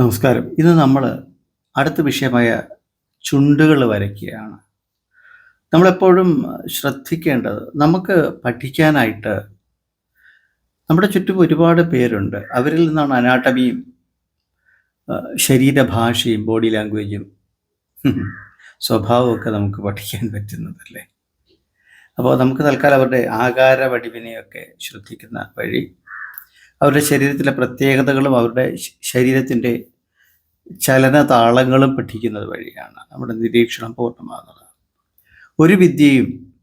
നമസ്കാരം. ഇന്ന് നമ്മൾ അടുത്ത വിഷയമായ ചുണ്ടുകൾ വരയ്ക്കുകയാണ്. നമ്മളെപ്പോഴും ശ്രദ്ധിക്കേണ്ടത് നമുക്ക് പഠിക്കാനായിട്ട് നമ്മുടെ ചുറ്റും ഒരുപാട് പേരുണ്ട്. അവരിൽ നിന്നാണ് അനാട്ടമിയും ശരീരഭാഷയും ബോഡി ലാംഗ്വേജും സ്വഭാവമൊക്കെ നമുക്ക് പഠിക്കാൻ പറ്റുന്നതല്ലേ? അപ്പോൾ നമുക്ക് തൽക്കാലം അവരുടെ ആകാര വടിവിനെയൊക്കെ ശ്രദ്ധിക്കുന്ന വഴി അവരുടെ ശരീരത്തിലെ പ്രത്യേകതകളും അവരുടെ ശരീരത്തിന്റെ ചലന താളങ്ങളും പഠിക്കുന്നത് വഴിയാണ് നമ്മുടെ നിരീക്ഷണം പൂർണമാകുന്നത്. ഒരു വിദ്യയും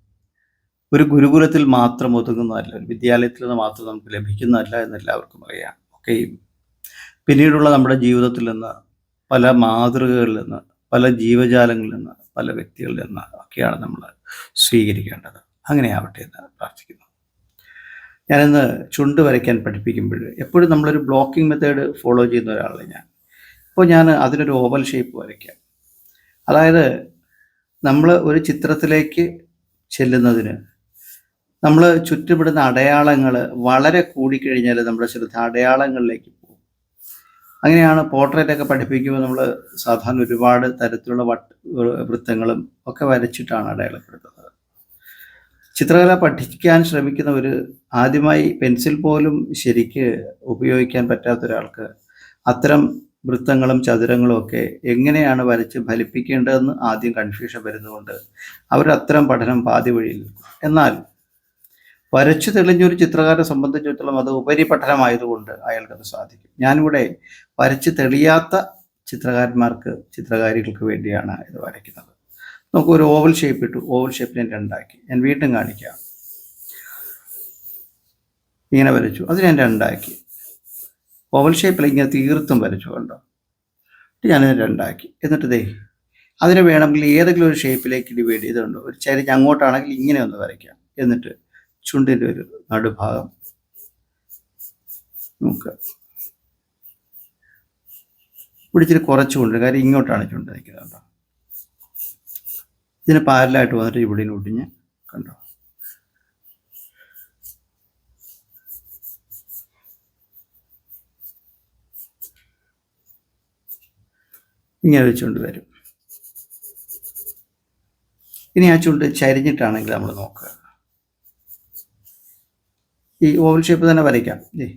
ഒരു ഗുരുകുലത്തിൽ മാത്രം ഒതുങ്ങുന്നതല്ല ഒരു വിദ്യാലയത്തിൽ നിന്ന് മാത്രം നമുക്ക് ലഭിക്കുന്നതല്ല എന്ന് എല്ലാവർക്കും അറിയാം ഒക്കെയും. പിന്നീടുള്ള നമ്മുടെ ജീവിതത്തിൽ നിന്ന് പല മാതൃകകളിൽ നിന്ന് പല ജീവജാലങ്ങളിൽ നിന്ന് പല വ്യക്തികളിൽ നിന്ന് ഒക്കെയാണ് നമ്മൾ സ്വീകരിക്കേണ്ടത്. അങ്ങനെയാവട്ടെ എന്ന് പ്രാർത്ഥിക്കുന്നു. ഞാനിന്ന് ചുണ്ട് വരയ്ക്കാൻ പഠിപ്പിക്കുമ്പോൾ എപ്പോഴും നമ്മളൊരു ബ്ലോക്കിംഗ് മെത്തേഡ് ഫോളോ ചെയ്യുന്ന ഒരാളാണ് ഞാൻ. അപ്പോൾ ഞാൻ അതിനൊരു ഓവൽ ഷേപ്പ് വരയ്ക്കാം. അതായത് നമ്മൾ ഒരു ചിത്രത്തിലേക്ക് ചെല്ലുന്നതിന് നമ്മൾ ചുറ്റുപെടുന്ന അടയാളങ്ങൾ വളരെ കൂടിക്കഴിഞ്ഞാൽ നമ്മുടെ ശ്രദ്ധ അടയാളങ്ങളിലേക്ക് പോകും. അങ്ങനെയാണ് പോർട്രേറ്റ് ഒക്കെ പഠിപ്പിക്കുമ്പോൾ നമ്മൾ സാധാരണ ഒരുപാട് തരത്തിലുള്ള വട്ട് വൃത്തങ്ങളും ഒക്കെ വരച്ചിട്ടാണ് അടയാളപ്പെടുത്തുന്നത്. ചിത്രകല പഠിക്കാൻ ശ്രമിക്കുന്നവർ ആദ്യമായി പെൻസിൽ പോലും ശരിക്ക് ഉപയോഗിക്കാൻ പറ്റാത്ത ഒരാൾക്ക് അത്തരം വൃത്തങ്ങളും ചതുരങ്ങളും ഒക്കെ എങ്ങനെയാണ് വരച്ച് ഫലിപ്പിക്കേണ്ടതെന്ന് ആദ്യം കൺഫ്യൂഷൻ വരുന്നതുകൊണ്ട് അവർ അത്തരം പഠനം പാതി വഴിയിൽ എന്നാൽ വരച്ചു തെളിഞ്ഞൊരു ചിത്രകാരനെ സംബന്ധിച്ചിടത്തോളം അത് ഉപരിപഠനമായതുകൊണ്ട് അയാൾക്കത് സാധിക്കും. ഞാനിവിടെ വരച്ച് തെളിയാത്ത ചിത്രകാരന്മാർക്ക് ചിത്രകാരികൾക്ക് വേണ്ടിയാണ് ഇത് വരയ്ക്കുന്നത്. നമുക്ക് ഒരു ഓവൽ ഷേപ്പ് ഇട്ടു ഓവൽ ഷേപ്പ് ഞാൻ രണ്ടാക്കി. ഞാൻ വീണ്ടും കാണിക്കാം. ഇങ്ങനെ വരച്ചു. അത് ഞാൻ രണ്ടാക്കി. ഓവൽ ഷേപ്പിൽ ഇങ്ങനെ തീർത്തും വരച്ചു കണ്ടോ? ഞാനത് രണ്ടാക്കി. എന്നിട്ട് ദേ അതിന് വേണമെങ്കിൽ ഏതെങ്കിലും ഒരു ഷേപ്പിലേക്ക് ഡിവൈഡ് ചെയ്തുകൊണ്ട്. ഒരു ചരിഞ്ഞ് അങ്ങോട്ടാണെങ്കിൽ ഇങ്ങനെ ഒന്ന് വരയ്ക്കാം. എന്നിട്ട് ചുണ്ടിന്റെ ഒരു നടുഭാഗം നമുക്ക് പിടിച്ചിട്ട് കുറച്ചുകൊണ്ട് കാര്യം ഇങ്ങോട്ടാണ് ചുണ്ട് നിൽക്കുന്നത് കണ്ടോ? ഇതിന് പാരലായിട്ട് വന്നിട്ട് ഇവിടെ ഒടിഞ്ഞ് കണ്ടോ? ഇങ്ങനെ വെച്ചുകൊണ്ട് വരും. ഇനി ആ ചുണ്ട് ചരിഞ്ഞിട്ടാണെങ്കിൽ നമ്മൾ നോക്കുക. ഈ ഓവൽ ഷേപ്പ് തന്നെ വരയ്ക്കാം. ദേ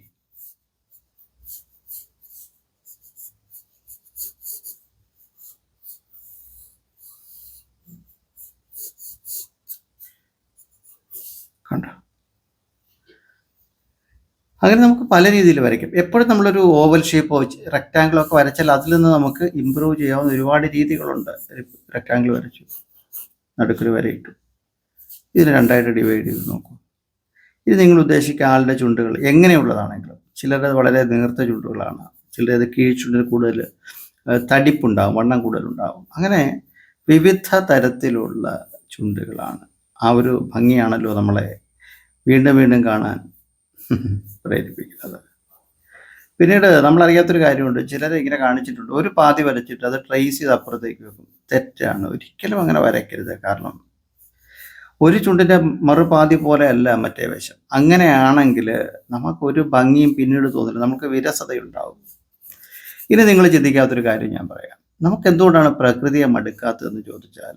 കണ്ടോ അങ്ങനെ നമുക്ക് പല രീതിയിൽ വരയ്ക്കാം. എപ്പോഴും നമ്മളൊരു ഓവൽ ഷേപ്പോ റെക്റ്റാങ്കിളോ ഒക്കെ വരച്ചാൽ അതിൽ നിന്ന് നമുക്ക് ഇമ്പ്രൂവ് ചെയ്യാവുന്ന ഒരുപാട് രീതികളുണ്ട്. റെക്റ്റാങ്കിൾ വരച്ചു. നടുക്കൊരു വരയിട്ടു ഇതിന് രണ്ടായിട്ട് ഡിവൈഡ് ചെയ്ത് നോക്കൂ. ഇത് നിങ്ങൾ ഉദ്ദേശിക്കുന്ന ആളുടെ ചുണ്ടുകൾ എങ്ങനെയുള്ളതാണെങ്കിലും. ചിലരത് വളരെ നേർത്ത ചുണ്ടുകളാണ്. ചിലരത് കീഴ്ചുണ്ടിൽ കൂടുതൽ തടിപ്പുണ്ടാവും വണ്ണം കൂടുതലുണ്ടാവും. അങ്ങനെ വിവിധ തരത്തിലുള്ള ചുണ്ടുകളാണ്. ആ ഒരു ഭംഗിയാണല്ലോ നമ്മളെ വീണ്ടും വീണ്ടും കാണാൻ പ്രേരിപ്പിക്കുന്നത്. പിന്നീട് നമ്മളറിയാത്തൊരു കാര്യമുണ്ട്. ചിലരെ ഇങ്ങനെ കാണിച്ചിട്ടുണ്ട്. ഒരു പാതി വരച്ചിട്ട് അത് ട്രേസ് ചെയ്ത് അപ്പുറത്തേക്ക് വെക്കും. തെറ്റാണ്. ഒരിക്കലും അങ്ങനെ വരയ്ക്കരുത്. കാരണം ഒരു ചുണ്ടിന്റെ മറുപാതി പോലെ അല്ല മറ്റേ വശം അങ്ങനെയാണെങ്കിൽ നമുക്കൊരു ഭംഗിയും പിന്നീട് തോന്നില്ല. നമുക്ക് വിരസതയുണ്ടാവും. ഇനി നിങ്ങൾ ചിന്തിക്കാത്തൊരു കാര്യം ഞാൻ പറയാം. നമുക്ക് എന്തുകൊണ്ടാണ് പ്രകൃതിയെ മടുക്കാത്തതെന്ന് ചോദിച്ചാൽ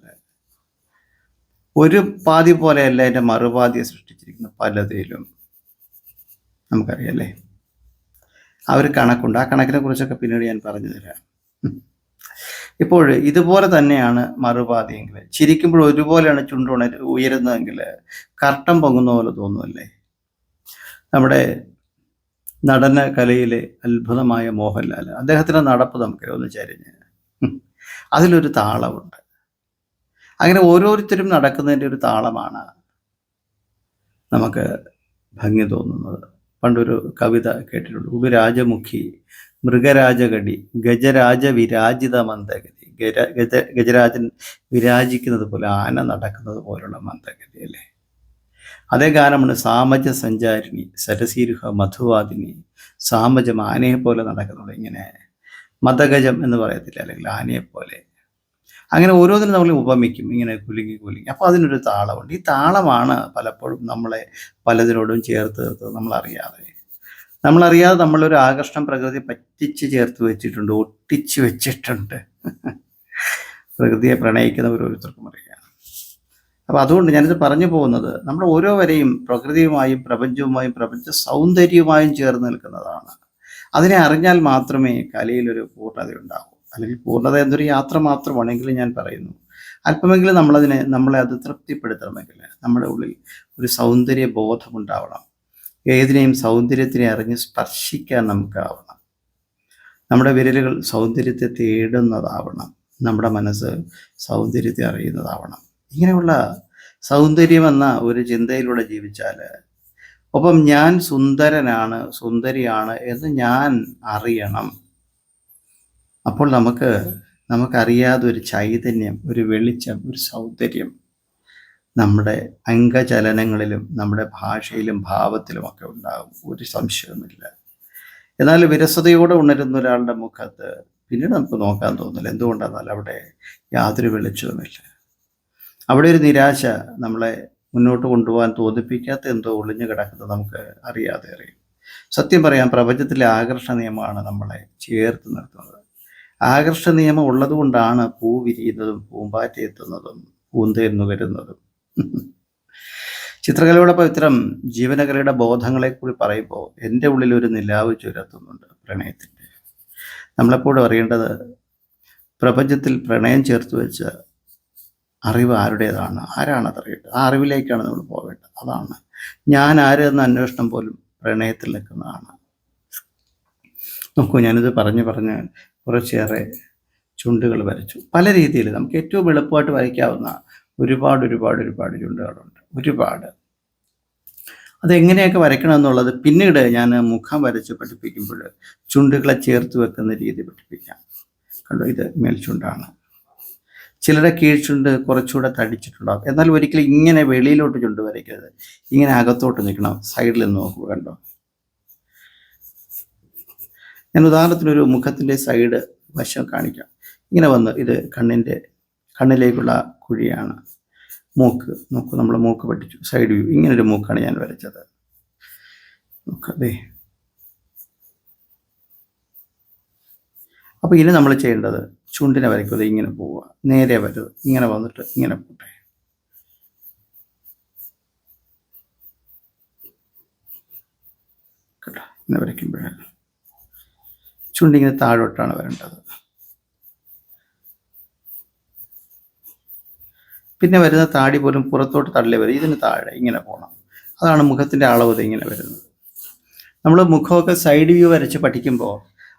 ഒരു പാതി പോലെയല്ല എന്റെ മറുപാതിയെ സൃഷ്ടിച്ചിരിക്കുന്ന പലതിലും നമുക്കറിയാല്ലേ? ആ ഒരു കണക്കുണ്ട്. ആ കണക്കിനെ കുറിച്ചൊക്കെ പിന്നീട് ഞാൻ പറഞ്ഞു തരാം. ഇപ്പോൾ ഇതുപോലെ തന്നെയാണ് മറുപാതിയെങ്കിൽ. ചിരിക്കുമ്പോൾ ഒരുപോലെയാണ് ചുണ്ടുണ ഉയരുന്നതെങ്കിൽ കർട്ടം പൊങ്ങുന്ന പോലെ തോന്നുമല്ലേ നമ്മുടെ നടന കലയിലെ അത്ഭുതമായ മോഹൻലാൽ അദ്ദേഹത്തിന്റെ നടപ്പ് നമുക്ക് ഒന്ന് ചരിഞ്ഞ്. അതിലൊരു താളമുണ്ട്. അങ്ങനെ ഓരോരുത്തരും നടക്കുന്നതിന്റെ ഒരു താളമാണ് നമുക്ക് ഭംഗി തോന്നുന്നത്. പണ്ടൊരു കവിത കേട്ടിട്ടുണ്ട്. ഉപരാജമുഖി മൃഗരാജകടി ഗജരാജ വിരാജിത മന്ദഗതി ഗജ ഗജരാജൻ വിരാജിക്കുന്നത് പോലെ ആന നടക്കുന്നത് പോലുള്ള മന്ദഗതി അല്ലേ? അതേ ഗാനമാണ് സാമജ സഞ്ചാരിണി സരസീരുഹ മധുവാദിനി സാമജം ആനയെ പോലെ നടക്കുന്നത് ഇങ്ങനെ മതഗജം എന്ന് പറയത്തില്ല അല്ലെങ്കിൽ ആനയെ പോലെ അങ്ങനെ ഓരോന്നിനും നമ്മൾ ഉപമിക്കും ഇങ്ങനെ കുലുങ്ങി കുലുങ്ങി. അപ്പോൾ അതിനൊരു താളമുണ്ട്. ഈ താളമാണ് പലപ്പോഴും നമ്മളെ പലതിനോടും ചേർത്ത് നിർത്തുന്നത് നമ്മളറിയാതെ. നമ്മളറിയാതെ നമ്മളൊരു ആകർഷണം പ്രകൃതി പറ്റിച്ച് ചേർത്ത് വെച്ചിട്ടുണ്ട് ഒട്ടിച്ച് വെച്ചിട്ടുണ്ട്. പ്രകൃതിയെ പ്രണയിക്കുന്ന ഓരോരുത്തർക്കും അറിയാം. അപ്പോൾ അതുകൊണ്ട് ഞാനിത് പറഞ്ഞു പോകുന്നത് നമ്മൾ ഓരോ വരെയും പ്രകൃതിയുമായും പ്രപഞ്ചവുമായും പ്രപഞ്ച സൗന്ദര്യവുമായും ചേർന്ന് നിൽക്കുന്നതാണ്. അതിനെ അറിഞ്ഞാൽ മാത്രമേ കലയിലൊരു പൂർണത അല്ലെങ്കിൽ പൂർണത എന്നൊരു യാത്ര മാത്രമാണെങ്കിലും ഞാൻ പറയുന്നു. അല്പമെങ്കിലും നമ്മളതിനെ നമ്മളെ അത് തൃപ്തിപ്പെടുത്തണമെങ്കിൽ നമ്മുടെ ഉള്ളിൽ ഒരു സൗന്ദര്യ ബോധമുണ്ടാവണം ഏതിനെയും സൗന്ദര്യത്തിനെ അറിഞ്ഞ് സ്പർശിക്കാൻ നമുക്കാവണം. നമ്മുടെ വിരലുകൾ സൗന്ദര്യത്തെ തേടുന്നതാവണം. നമ്മുടെ മനസ്സ് സൗന്ദര്യത്തെ അറിയുന്നതാവണം. ഇങ്ങനെയുള്ള സൗന്ദര്യമെന്ന ഒരു ചിന്തയിലൂടെ ജീവിച്ചാൽ ഒപ്പം ഞാൻ സുന്ദരനാണ് സുന്ദരിയാണ് എന്ന് ഞാൻ അറിയണം. അപ്പോൾ നമുക്ക് നമുക്കറിയാതെ ഒരു ചൈതന്യം ഒരു വെളിച്ചം ഒരു സൗന്ദര്യം നമ്മുടെ അംഗചലനങ്ങളിലും നമ്മുടെ ഭാഷയിലും ഭാവത്തിലുമൊക്കെ ഉണ്ടാകും ഒരു സംശയവുമില്ല. എന്നാൽ വിരസതയോടെ ഉണരുന്ന ഒരാളുടെ മുഖത്ത് പിന്നീട് നമുക്ക് നോക്കാൻ തോന്നില്ല. എന്തുകൊണ്ടെന്നാൽ അവിടെ യാതൊരു വെളിച്ചവുമില്ല. അവിടെ ഒരു നിരാശ നമ്മളെ മുന്നോട്ട് കൊണ്ടുപോകാൻ തോന്നിപ്പിക്കാത്ത എന്തോ ഒളിഞ്ഞു കിടക്കുന്നത് നമുക്ക് അറിയാതെ അറിയും. സത്യം പറയാം പ്രപഞ്ചത്തിലെ ആകർഷണ നിയമമാണ് നമ്മളെ ചേർത്ത് നിർത്തുന്നത്. ആകർഷണ നിയമം ഉള്ളതുകൊണ്ടാണ് പൂ വിരിയുന്നതും പൂമ്പാറ്റ എത്തുന്നതും പൂന്തേന്നു വരുന്നതും. ചിത്രകലയുടെ പവിത്രം ജീവനകലയുടെ ബോധങ്ങളെ കൂടി പറയുമ്പോൾ എന്റെ ഉള്ളിൽ ഒരു നിലാവ് ചുരത്തുന്നുണ്ട് പ്രണയത്തിന്റെ. നമ്മളെപ്പോഴും അറിയേണ്ടത് പ്രപഞ്ചത്തിൽ പ്രണയം ചേർത്ത് വെച്ച അറിവ് ആരുടേതാണ്? ആരാണ് അതറിയേണ്ടത് ആ അറിവിലേക്കാണ് നമ്മൾ പോകേണ്ടത് അതാണ്. ഞാൻ ആര് എന്ന അന്വേഷണം പോലും പ്രണയത്തിൽ നിൽക്കുന്നതാണ്. നോക്കൂ ഞാനിത് പറഞ്ഞു പറഞ്ഞ് കുറച്ചേറെ ചുണ്ടുകൾ വരച്ചു. പല രീതിയിൽ നമുക്ക് ഏറ്റവും എളുപ്പമായിട്ട് വരയ്ക്കാവുന്ന ഒരുപാട് ഒരുപാട് ഒരുപാട് ചുണ്ടുകളുണ്ട്. ഒരുപാട്. അതെങ്ങനെയൊക്കെ വരയ്ക്കണം എന്നുള്ളത് പിന്നീട് ഞാൻ മുഖം വരച്ച് പഠിപ്പിക്കുമ്പോൾ ചുണ്ടുകളെ ചേർത്ത് വെക്കുന്ന രീതി പഠിപ്പിക്കാം. കണ്ടോ? ഇത് മേൽചുണ്ടാണ്. ചിലരുടെ കീഴ്ചുണ്ട് കുറച്ചുകൂടെ തടിച്ചിട്ടുണ്ടാവും. എന്നാൽ ഒരിക്കലും ഇങ്ങനെ വെളിയിലോട്ട് ചുണ്ട് വരയ്ക്കരുത്. ഇങ്ങനെ അകത്തോട്ട് നിൽക്കണം. സൈഡിൽ നിന്ന് നോക്കുക കണ്ടോ? ഞാൻ ഉദാഹരണത്തിനൊരു മുഖത്തിന്റെ സൈഡ് വശം കാണിക്കാം. ഇങ്ങനെ വന്ന് ഇത് കണ്ണിന്റെ കണ്ണിലേക്കുള്ള കുഴിയാണ്. മൂക്ക് നോക്കൂ നമ്മൾ മൂക്ക് പഠിച്ചു സൈഡ് വ്യൂ ഇങ്ങനൊരു മൂക്കാണ് ഞാൻ വരച്ചത്. നോക്കതേ അപ്പോൾ ഇനി നമ്മൾ ചെയ്യേണ്ടത് ചുണ്ടിനെ വരയ്ക്കുന്നത് ഇങ്ങനെ പോവുക. നേരെ വരുത് ഇങ്ങനെ വന്നിട്ട് ഇങ്ങനെ പോട്ടെ. കേട്ടോ ഇങ്ങനെ വരയ്ക്കുമ്പോഴാണ്. ചുണ്ടിങ്ങനെ താഴോട്ടാണ് വരേണ്ടത്. പിന്നെ വരുന്ന താടി പോലും പുറത്തോട്ട് തള്ളി വരും. ഇതിന് താഴെ ഇങ്ങനെ പോകണം അതാണ് മുഖത്തിന്റെ അളവ് ഇങ്ങനെ വരുന്നത്. നമ്മൾ മുഖമൊക്കെ സൈഡ് വ്യൂ വരച്ച് പഠിക്കുമ്പോൾ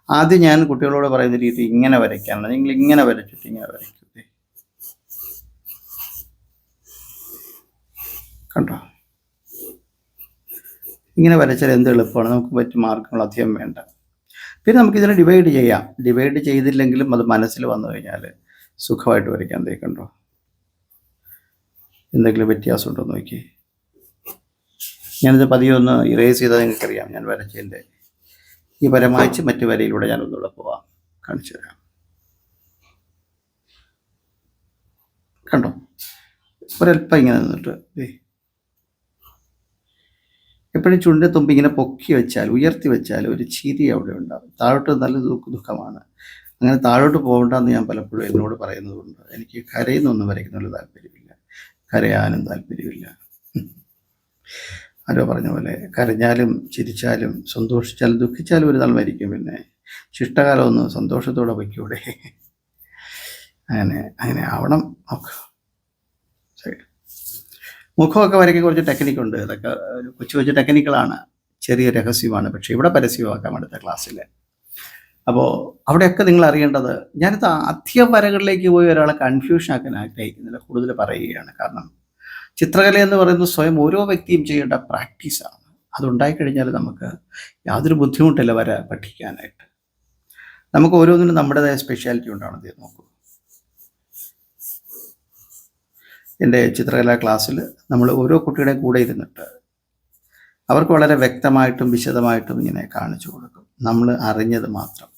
ആദ്യം ഞാൻ കുട്ടികളോട് പറയുന്ന രീതി ഇങ്ങനെ വരയ്ക്കാനാണ്. നിങ്ങൾ ഇങ്ങനെ വരച്ചിട്ട് ഇങ്ങനെ വരയ്ക്കൂ. കണ്ടോ? ഇങ്ങനെ വരച്ചാൽ എന്ത് എളുപ്പമാണ്? നമുക്ക് മറ്റു മാർഗങ്ങൾ അധികം വേണ്ട. പിന്നെ നമുക്ക് ഇതിനെ ഡിവൈഡ് ചെയ്യാം. ഡിവൈഡ് ചെയ്തില്ലെങ്കിലും അത് മനസ്സിൽ വന്നു കഴിഞ്ഞാൽ സുഖമായിട്ട് വരയ്ക്കാൻ തേക്കണ്ടോ കണ്ടോ? എന്തെങ്കിലും വ്യത്യാസം ഉണ്ടോ നോക്കി. ഞാനിത് പതിയെ ഒന്ന് ഇറേസ് ചെയ്താൽ നിങ്ങൾക്കറിയാം. ഞാൻ വരച്ചതിന്റെ ഈ വര മായ്ച്ച് മറ്റു വരയിലൂടെ ഞാൻ ഒന്നുകൂടെ പോവാം. കാണിച്ചു തരാം. കണ്ടോ? ഒരല്പം ഇങ്ങനെ നിന്നിട്ട് ദേ എപ്പോഴും ചുണ്ടിന് തുമ്പ് ഇങ്ങനെ പൊക്കി വെച്ചാൽ ഉയർത്തി വെച്ചാൽ ഒരു ചിരി അവിടെ ഉണ്ടാകും. താഴോട്ട് നല്ല ദുഃഖ ദുഃഖമാണ്. അങ്ങനെ താഴോട്ട് പോകണ്ടെന്ന് ഞാൻ പലപ്പോഴും എന്നോട് പറയുന്നതുകൊണ്ട് എനിക്ക് കരയുന്നൊന്നും വരയ്ക്കുന്നതിൽ താല്പര്യമില്ല. കരയാനും താല്പര്യമില്ല. ആരോ പറഞ്ഞ പോലെ കരഞ്ഞാലും ചിരിച്ചാലും സന്തോഷിച്ചാലും ദുഃഖിച്ചാലും ഒരു നാൾ മരിക്കും പിന്നെ. ശിഷ്ടകാലം ഒന്ന് സന്തോഷത്തോടെ വയ്ക്കൂടെ അങ്ങനെ അങ്ങനെ ആവണം. ശരി മുഖമൊക്കെ വരയ്ക്കാൻ കുറച്ച് ടെക്നിക്കുണ്ട് അതൊക്കെ കൊച്ചു കൊച്ചു ടെക്നിക്കുകളാണ് ചെറിയ രഹസ്യമാണ്. പക്ഷേ ഇവിടെ പരസ്യമാക്കാം അടുത്ത ക്ലാസ്സിൽ അപ്പോൾ അവിടെയൊക്കെ നിങ്ങൾ അറിയേണ്ടത് ഞാനിത് അധികം വരകളിലേക്ക് പോയി ഒരാളെ കൺഫ്യൂഷൻ ആക്കാൻ ആഗ്രഹിക്കുന്നില്ല. കൂടുതൽ പറയുകയാണ്. കാരണം ചിത്രകല എന്ന് പറയുന്നത് സ്വയം ഓരോ വ്യക്തിയും ചെയ്യേണ്ട പ്രാക്ടീസാണ് അതുണ്ടായിക്കഴിഞ്ഞാൽ നമുക്ക് യാതൊരു ബുദ്ധിമുട്ടില്ല വര പഠിക്കാനായിട്ട്. നമുക്ക് ഓരോന്നിനും നമ്മുടേതായ സ്പെഷ്യാലിറ്റി ഉണ്ടാവണം ഇത് നോക്കൂ എന്റെ ചിത്രകലാ ക്ലാസ്സിൽ നമ്മൾ ഓരോ കുട്ടിയുടെയും കൂടെ ഇരുന്നിട്ട് അവർക്ക് വളരെ വ്യക്തമായിട്ടും വിശദമായിട്ടും ഇങ്ങനെ കാണിച്ചു കൊടുക്കും. നമ്മൾ അറിഞ്ഞത് മാത്രം.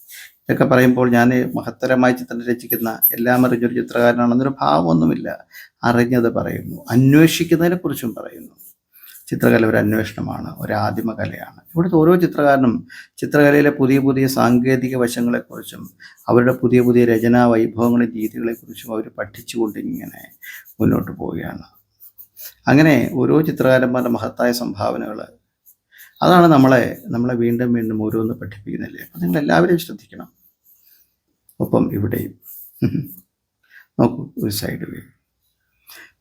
ഇതൊക്കെ പറയുമ്പോൾ ഞാൻ മഹത്തരമായി ചിത്രം രചിക്കുന്ന എല്ലാം അറിഞ്ഞൊരു ചിത്രകാരനാണെന്നൊരു ഭാവമൊന്നുമില്ല. അറിഞ്ഞത് പറയുന്നു. അന്വേഷിക്കുന്നതിനെ കുറിച്ചും പറയുന്നു. ചിത്രകല ഒരു അന്വേഷണമാണ് ഒരു ആദിമ കലയാണ് ഇവിടുത്തെ ഓരോ ചിത്രകാരനും ചിത്രകലയിലെ പുതിയ പുതിയ സാങ്കേതിക വശങ്ങളെക്കുറിച്ചും അവരുടെ പുതിയ പുതിയ രചനാ വൈഭവങ്ങളും രീതികളെക്കുറിച്ചും അവർ പഠിച്ചുകൊണ്ട് ഇങ്ങനെ മുന്നോട്ട് പോവുകയാണ്. അങ്ങനെ ഓരോ ചിത്രകാരന്മാരുടെ മഹത്തായ സംഭാവനകൾ അതാണ് നമ്മളെ നമ്മളെ വീണ്ടും വീണ്ടും ഓരോന്ന് പഠിപ്പിക്കുന്നില്ലേ അപ്പം നിങ്ങൾ എല്ലാവരെയും ശ്രദ്ധിക്കണം. ഒപ്പം ഇവിടെയും. നോക്കൂ ഒരു സൈഡ് വ്യൂ.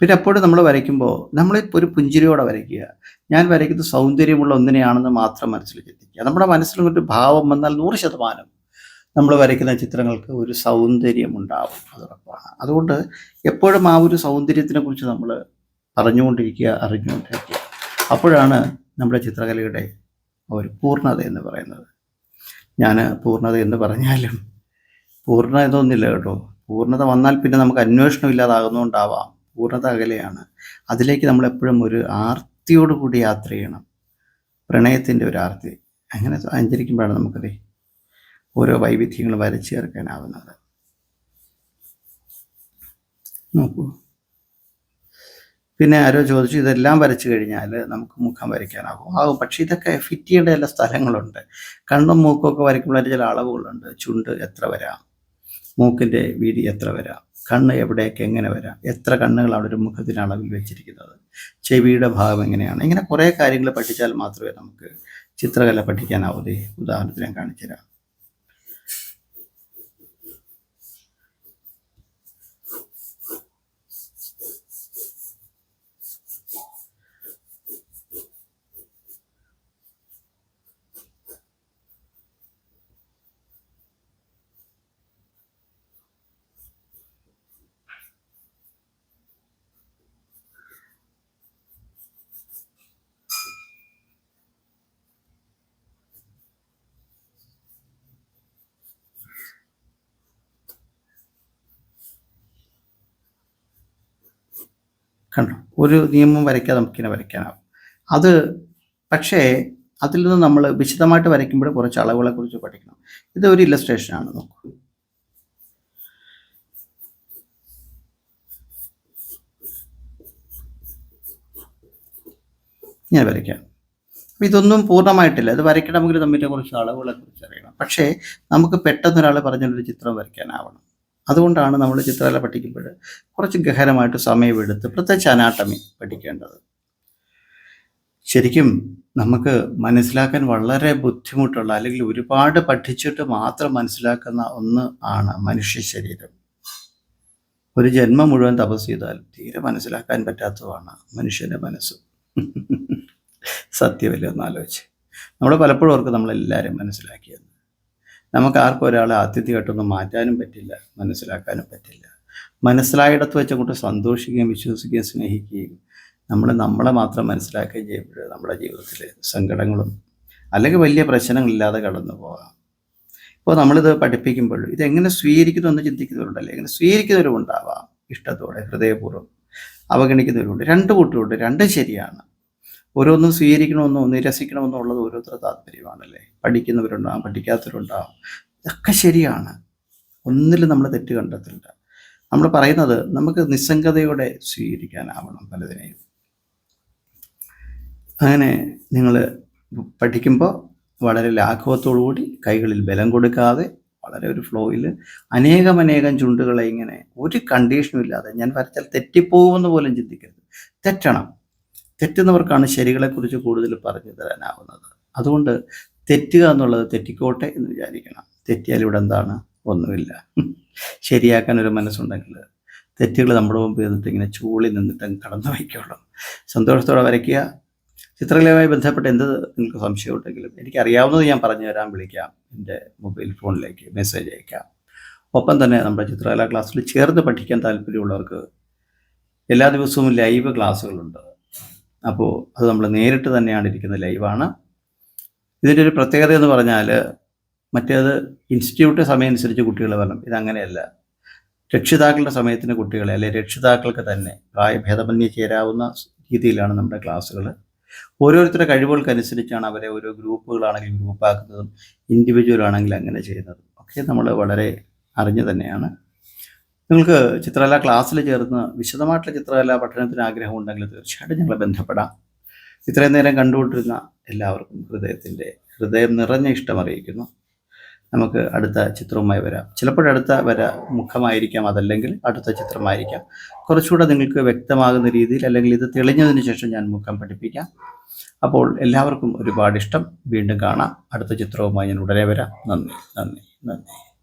പിന്നെ എപ്പോഴും നമ്മൾ വരയ്ക്കുമ്പോൾ നമ്മൾ ഒരു പുഞ്ചിരിയോടെ വരയ്ക്കുക. ഞാൻ വരയ്ക്കുന്ന സൗന്ദര്യമുള്ള ഒന്നിനെയാണെന്ന് മാത്രം മനസ്സിൽ ചിന്തിക്കുക. നമ്മുടെ മനസ്സിലും ഒരു ഭാവം വന്നാൽ നൂറ് ശതമാനം നമ്മൾ വരയ്ക്കുന്ന ചിത്രങ്ങൾക്ക് ഒരു സൗന്ദര്യം ഉണ്ടാവും. അതുറപ്പാണ് അതുകൊണ്ട് എപ്പോഴും ആ ഒരു സൗന്ദര്യത്തിനെ കുറിച്ച് നമ്മൾ പറഞ്ഞുകൊണ്ടിരിക്കുക അറിഞ്ഞുകൊണ്ടിരിക്കുക. അപ്പോഴാണ് നമ്മുടെ ചിത്രകലയുടെ ഒരു പൂർണത എന്ന് പറയുന്നത്. ഞാൻ പൂർണത എന്ന് പറഞ്ഞാലും പൂർണ ഇതൊന്നുമില്ല കേട്ടോ. പൂർണത വന്നാൽ പിന്നെ നമുക്ക് അന്വേഷണം ഇല്ലാതാകുന്നതുകൊണ്ടാവാം. പൂർണത അകലെയാണ് അതിലേക്ക് നമ്മൾ എപ്പോഴും ഒരു ആർത്തിയോട് കൂടി യാത്ര ചെയ്യണം. പ്രണയത്തിന്റെ ഒരു ആർത്തി. അങ്ങനെ സഞ്ചരിക്കുമ്പോഴാണ് നമുക്കത് ഓരോ വൈവിധ്യങ്ങൾ വരച്ചു ചേർക്കാനാവുന്നത്. നോക്കൂ. പിന്നെ ആരോ ചോദിച്ചു ഇതെല്ലാം വരച്ചു കഴിഞ്ഞാൽ നമുക്ക് മുഖം വരയ്ക്കാനാകും. ആകും പക്ഷേ ഇതൊക്കെ ഫിറ്റ് ചെയ്യേണ്ട ചില സ്ഥലങ്ങളുണ്ട്. കണ്ണും മൂക്കും ഒക്കെ വരയ്ക്കുമ്പോൾ ചില അളവുകളുണ്ട്. ചുണ്ട് എത്ര വരാം? മൂക്കിന്റെ വീതി എത്ര വരാം? കണ്ണ് എവിടെയൊക്കെ എങ്ങനെ വരാം? എത്ര കണ്ണുകൾ അവിടെ ഒരു മുഖത്തിന് അളവിൽ വെച്ചിരിക്കുന്നത്? ചെവിയുടെ ഭാഗം എങ്ങനെയാണ്? ഇങ്ങനെ കുറേ കാര്യങ്ങൾ പഠിച്ചാൽ മാത്രമേ നമുക്ക് ചിത്രകല പഠിക്കാനാവൂ. ഉദാഹരണത്തിന് ഞാൻ കാണിച്ചു തരാം കണ്ടോ? ഒരു നിയമം വരയ്ക്കാതെ നമുക്കിങ്ങനെ വരയ്ക്കാനാവും അത് പക്ഷേ അതിൽ നിന്ന് നമ്മൾ വിശദമായിട്ട് വരയ്ക്കുമ്പോൾ കുറച്ച് അളവുകളെ കുറിച്ച് പഠിക്കണം. ഇത് ഒരു ഇല്ലസ്ട്രേഷനാണ് നോക്കൂ. ഞാൻ വരയ്ക്കാം. അപ്പം ഇതൊന്നും പൂർണമായിട്ടില്ല. ഇത് വരയ്ക്കണമെങ്കിൽ തമ്മിന്റെ കുറച്ച് അളവുകളെ കുറിച്ച് അറിയണം. പക്ഷേ നമുക്ക് പെട്ടെന്ന് ഒരാൾ പറഞ്ഞൊരു ചിത്രം വരയ്ക്കാനാവണം. അതുകൊണ്ടാണ് നമ്മൾ ചിത്രകല പഠിക്കുമ്പോൾ കുറച്ച് ഗഹനമായിട്ട് സമയമെടുത്ത് പ്രത്യേകിച്ച് അനാട്ടമി പഠിക്കേണ്ടത്. ശരിക്കും നമുക്ക് മനസ്സിലാക്കാൻ വളരെ ബുദ്ധിമുട്ടുള്ള അല്ലെങ്കിൽ ഒരുപാട് പഠിച്ചിട്ട് മാത്രം മനസ്സിലാക്കുന്ന ഒന്ന് ആണ് മനുഷ്യ ശരീരം. ഒരു ജന്മം മുഴുവൻ തപസ് ചെയ്താൽ തീരെ മനസ്സിലാക്കാൻ പറ്റാത്തതാണ് മനുഷ്യന്റെ മനസ്സ്. സത്യമല്ലേ ഒന്ന് ആലോചിച്ച്. നമ്മൾ പലപ്പോഴും അവർക്ക് നമ്മളെല്ലാവരും മനസ്സിലാക്കിയത് നമുക്ക് ആർക്കും ഒരാളെ ആത്യന്തികമായിട്ടൊന്നും മാറ്റാനും പറ്റില്ല മനസ്സിലാക്കാനും പറ്റില്ല. മനസ്സിലായിടത്ത് വെച്ച് അങ്ങോട്ട് സന്തോഷിക്കുകയും വിശ്വസിക്കുകയും സ്നേഹിക്കുകയും നമ്മൾ നമ്മളെ മാത്രം മനസ്സിലാക്കുകയും ചെയ്യുമ്പോൾ നമ്മുടെ ജീവിതത്തിൽ സങ്കടങ്ങളും അല്ലെങ്കിൽ വലിയ പ്രശ്നങ്ങളില്ലാതെ കടന്നു പോകാം. ഇപ്പോൾ നമ്മളിത് പഠിപ്പിക്കുമ്പോൾ ഇതെങ്ങനെ സ്വീകരിക്കുന്നു എന്ന് ചിന്തിക്കുന്നവരുണ്ടല്ലേ? എങ്ങനെ സ്വീകരിക്കുന്നവരും ഉണ്ടാവാം ഇഷ്ടത്തോടെ ഹൃദയപൂർവം അവഗണിക്കുന്നവരുണ്ട് രണ്ട് കൂട്ടരുണ്ട്. രണ്ടും ശരിയാണ്. ഓരോന്നും സ്വീകരിക്കണമെന്നോ നിരസിക്കണമെന്നോ ഉള്ളത് ഓരോരുത്തരുടെ താല്പര്യമാണല്ലേ? പഠിക്കുന്നവരുണ്ടാവും പഠിക്കാത്തവരുണ്ടാവും. ഇതൊക്കെ ശരിയാണ്. ഒന്നിലും നമ്മൾ തെറ്റ് കണ്ടെത്തില്ല നമ്മൾ പറയുന്നത് നമുക്ക് നിസ്സംഗതയോടെ സ്വീകരിക്കാനാവണം പലതിനെയും. അങ്ങനെ നിങ്ങൾ പഠിക്കുമ്പോൾ വളരെ ലാഘവത്തോടുകൂടി കൈകളിൽ ബലം കൊടുക്കാതെ വളരെ ഒരു ഫ്ലോയിൽ അനേകം അനേകം ചുണ്ടുകളെ ഇങ്ങനെ ഒരു കണ്ടീഷനും ഇല്ലാതെ ഞാൻ വരച്ചാൽ തെറ്റിപ്പോകുമെന്ന് പോലും ചിന്തിക്കരുത്. തെറ്റണം. തെറ്റുന്നവർക്കാണ് ശരികളെക്കുറിച്ച് കൂടുതൽ പറഞ്ഞു തരാനാവുന്നത്. അതുകൊണ്ട് തെറ്റുക എന്നുള്ളത് തെറ്റിക്കോട്ടെ എന്ന് വിചാരിക്കണം. തെറ്റിയാൽ ഇവിടെ എന്താണ്? ഒന്നുമില്ല. ശരിയാക്കാൻ ഒരു മനസ്സുണ്ടെങ്കിൽ തെറ്റുകൾ നമ്മുടെ മുമ്പ് നിന്നിട്ട് ഇങ്ങനെ ചൂളി നിന്നിട്ട് കടന്നു വയ്ക്കുള്ളൂ സന്തോഷത്തോടെ വരയ്ക്കുക. ചിത്രകലയുമായി ബന്ധപ്പെട്ട് എന്ത് നിങ്ങൾക്ക് സംശയം ഉണ്ടെങ്കിലും എനിക്കറിയാവുന്നത് ഞാൻ പറഞ്ഞു തരാൻ വിളിക്കാം. എന്റെ മൊബൈൽ ഫോണിലേക്ക് മെസ്സേജ് അയക്കാം. ഒപ്പം തന്നെ നമ്മുടെ ചിത്രകലാ ക്ലാസ്സിൽ ചേർന്ന് പഠിക്കാൻ താല്പര്യമുള്ളവർക്ക് എല്ലാ ദിവസവും ലൈവ് ക്ലാസ്സുകളുണ്ട്. അപ്പോൾ അത് നമ്മൾ നേരിട്ട് തന്നെയാണ് ഇരിക്കുന്നത് ലൈവാണ്. ഇതിന്റെ ഒരു പ്രത്യേകത എന്ന് പറഞ്ഞാൽ മറ്റേത് ഇൻസ്റ്റിറ്റ്യൂട്ട് സമയം അനുസരിച്ച് കുട്ടികൾ വരണം. ഇതങ്ങനെയല്ല. രക്ഷിതാക്കളുടെ സമയത്തിന് കുട്ടികളെ അല്ലെ രക്ഷിതാക്കൾക്ക് തന്നെ പ്രായഭേദമന്യേ ചേരാവുന്ന രീതിയിലാണ് നമ്മുടെ ക്ലാസ്സുകൾ ഓരോരുത്തരുടെ കഴിവുകൾക്കനുസരിച്ചാണ് അവരെ ഓരോ ഗ്രൂപ്പുകളാണെങ്കിൽ ഗ്രൂപ്പാക്കുന്നതും ഇൻഡിവിജ്വൽ ആണെങ്കിൽ അങ്ങനെ ചെയ്യുന്നതും. ഒക്കെ നമ്മൾ വളരെ അറിഞ്ഞു തന്നെയാണ്. നിങ്ങൾക്ക് ചിത്രകല ക്ലാസ്സിൽ ചേർന്ന് വിശദമായിട്ടുള്ള ചിത്രകല പഠനത്തിന് ആഗ്രഹമുണ്ടെങ്കിൽ തീർച്ചയായിട്ടും ഞങ്ങളെ ബന്ധപ്പെടാം. ഇത്രയും നേരം കണ്ടുകൊണ്ടിരുന്ന എല്ലാവർക്കും ഹൃദയത്തിന്റെ ഹൃദയം നിറഞ്ഞ ഇഷ്ടം അറിയിക്കുന്നു. നമുക്ക് അടുത്ത ചിത്രവുമായി വരാം. ചിലപ്പോഴടുത്ത വര മുഖമായിരിക്കാം അതല്ലെങ്കിൽ അടുത്ത ചിത്രമായിരിക്കാം. കുറച്ചുകൂടെ നിങ്ങൾക്ക് വ്യക്തമാകുന്ന രീതിയിൽ അല്ലെങ്കിൽ ഇത് തെളിഞ്ഞതിന് ശേഷം ഞാൻ മുഖം പഠിപ്പിക്കാം. അപ്പോൾ എല്ലാവർക്കും ഒരുപാട് ഇഷ്ടം. വീണ്ടും കാണാം. അടുത്ത ചിത്രവുമായി ഞാൻ ഉടനെ വരാം. നന്ദി നന്ദി നന്ദി.